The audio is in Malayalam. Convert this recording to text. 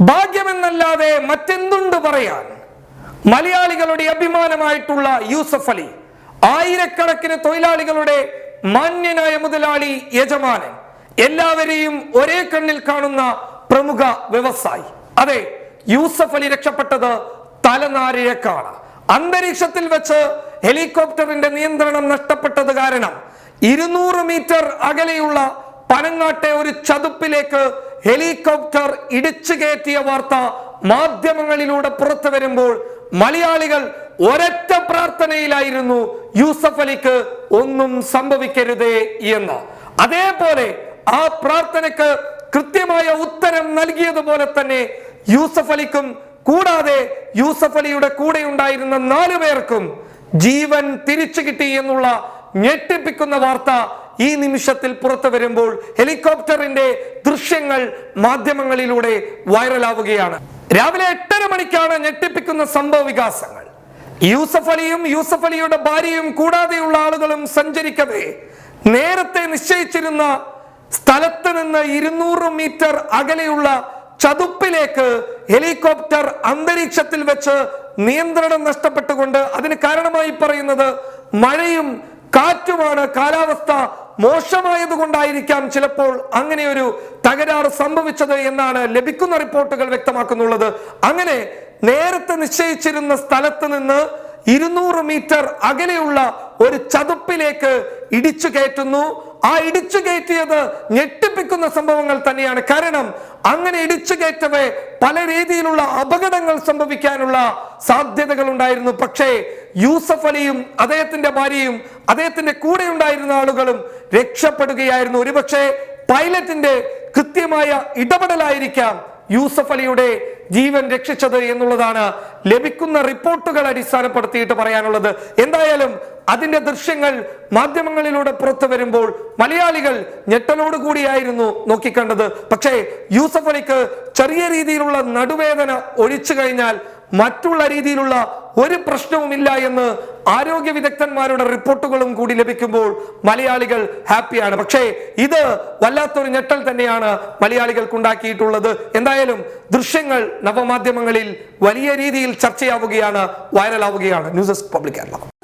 ഭാഗ്യമെന്നല്ലാതെ മറ്റെന്തുണ്ട് പറയാൻ? മലയാളികളുടെ അഭിമാനമായിട്ടുള്ള യൂസഫ് അലി ആയിരക്കണക്കിന് തൊഴിലാളികളുടെ മാന്യനായ മുതലാളി യജമാനൻ എല്ലാവരെയും ഒരേ കണ്ണിൽ കാണുന്ന പ്രമുഖ വ്യവസായി. അതെ യൂസഫ് അലി രക്ഷപ്പെട്ടത് തലനാരിഴക്കാണ്. അന്തരീക്ഷത്തിൽ വെച്ച് ഹെലികോപ്റ്ററിന്റെ നിയന്ത്രണം നഷ്ടപ്പെട്ടത് കാരണം ഇരുന്നൂറ് മീറ്റർ അകലെയുള്ള പനങ്ങാട്ടെ ഒരു ചതുപ്പിലേക്ക് ഹെലികോപ്റ്റർ ഇടിച്ചു കയറ്റിയ വാർത്ത മാധ്യമങ്ങളിലൂടെ പുറത്തു വരുമ്പോൾ മലയാളികൾ ഒരൊറ്റ പ്രാർത്ഥനയിലായിരുന്നു യൂസഫ് അലിക്ക് ഒന്നും സംഭവിക്കരുതേ എന്ന്. അതേപോലെ ആ പ്രാർത്ഥനയ്ക്ക് കൃത്യമായ ഉത്തരം നൽകിയതുപോലെ തന്നെ യൂസഫ് അലിക്കും കൂടാതെ യൂസഫ് അലിയുടെ കൂടെ ഉണ്ടായിരുന്ന നാലു പേർക്കും ജീവൻ തിരിച്ചു കിട്ടി എന്നുള്ള ഞെട്ടിപ്പിക്കുന്ന വാർത്ത ഈ നിമിഷത്തിൽ പുറത്തു വരുമ്പോൾ ഹെലികോപ്റ്ററിന്റെ ദൃശ്യങ്ങൾ മാധ്യമങ്ങളിലൂടെ വൈറലാവുകയാണ്. രാവിലെ എട്ടര മണിക്കാണ് ഞെട്ടിപ്പിക്കുന്ന സംഭവ വികാസങ്ങൾ. യൂസഫ് അലിയും യൂസഫ് അലിയുടെ ഭാര്യയും കൂടാതെയുള്ള ആളുകളും സഞ്ചരിക്കവേ. നേരത്തെ നിശ്ചയിച്ചിരുന്ന സ്ഥലത്ത് നിന്ന് ഇരുന്നൂറ് മീറ്റർ അകലെയുള്ള ചതുപ്പിലേക്ക് ഹെലികോപ്റ്റർ അന്തരീക്ഷത്തിൽ വെച്ച് നിയന്ത്രണം നഷ്ടപ്പെട്ടുകൊണ്ട് അതിന് കാരണമായി പറയുന്നത് മഴയും കാറ്റുമാണ് കാലാവസ്ഥ മോശമായത് കൊണ്ടായിരിക്കാം ചിലപ്പോൾ അങ്ങനെ ഒരു തകരാറ് സംഭവിച്ചത് എന്നാണ് ലഭിക്കുന്ന റിപ്പോർട്ടുകൾ വ്യക്തമാക്കുന്നുള്ളത്. അങ്ങനെ നേരത്തെ നിശ്ചയിച്ചിരുന്ന സ്ഥലത്ത് നിന്ന് ഇരുന്നൂറ് മീറ്റർ അകലെയുള്ള ഒരു ചതുപ്പിലേക്ക് ഇടിച്ചു കയറ്റുന്നു. ആ ഇടിച്ചു കയറ്റിയത് ഞെട്ടിപ്പിക്കുന്ന സംഭവങ്ങൾ തന്നെയാണ്. കാരണം അങ്ങനെ ഇടിച്ചു കയറ്റവേ പല രീതിയിലുള്ള അപകടങ്ങൾ സംഭവിക്കാനുള്ള സാധ്യതകൾ ഉണ്ടായിരുന്നു പക്ഷേ യൂസഫ് അലിയും അദ്ദേഹത്തിന്റെ ഭാര്യയും അദ്ദേഹത്തിന്റെ കൂടെ ഉണ്ടായിരുന്ന ആളുകളും രക്ഷപ്പെടുകയായിരുന്നു. ഒരുപക്ഷെ പൈലറ്റിന്റെ കൃത്യമായ ഇടപെടലായിരിക്കാം യൂസഫ് അലിയുടെ ജീവൻ രക്ഷിച്ചത് എന്നുള്ളതാണ് ലഭിക്കുന്ന റിപ്പോർട്ടുകൾ അടിസ്ഥാനപ്പെടുത്തിയിട്ട് പറയാനുള്ളത്. എന്തായാലും അതിന്റെ ദൃശ്യങ്ങൾ മാധ്യമങ്ങളിലൂടെ പുറത്തു വരുമ്പോൾ മലയാളികൾ ഞെട്ടലോട് കൂടിയായിരുന്നു നോക്കിക്കണ്ടത്. പക്ഷേ യൂസഫ് അലിക്ക് ചെറിയ രീതിയിലുള്ള നടുവേദന ഒഴിച്ചു കഴിഞ്ഞാൽ മറ്റുള്ള രീതിയിലുള്ള ഒരു പ്രശ്നവുമില്ല എന്ന് ആരോഗ്യ വിദഗ്ധന്മാരുടെ റിപ്പോർട്ടുകളും കൂടി ലഭിക്കുമ്പോൾ മലയാളികൾ ഹാപ്പിയാണ്. പക്ഷേ ഇത് വല്ലാത്തൊരു ഞെട്ടൽ തന്നെയാണ് മലയാളികൾക്ക് ഉണ്ടാക്കിയിട്ടുള്ളത് എന്തായാലും ദൃശ്യങ്ങൾ നവമാധ്യമങ്ങളിൽ വലിയ രീതിയിൽ ചർച്ചയാവുകയാണ് വൈറലാവുകയാണ്. News desk public Kerala.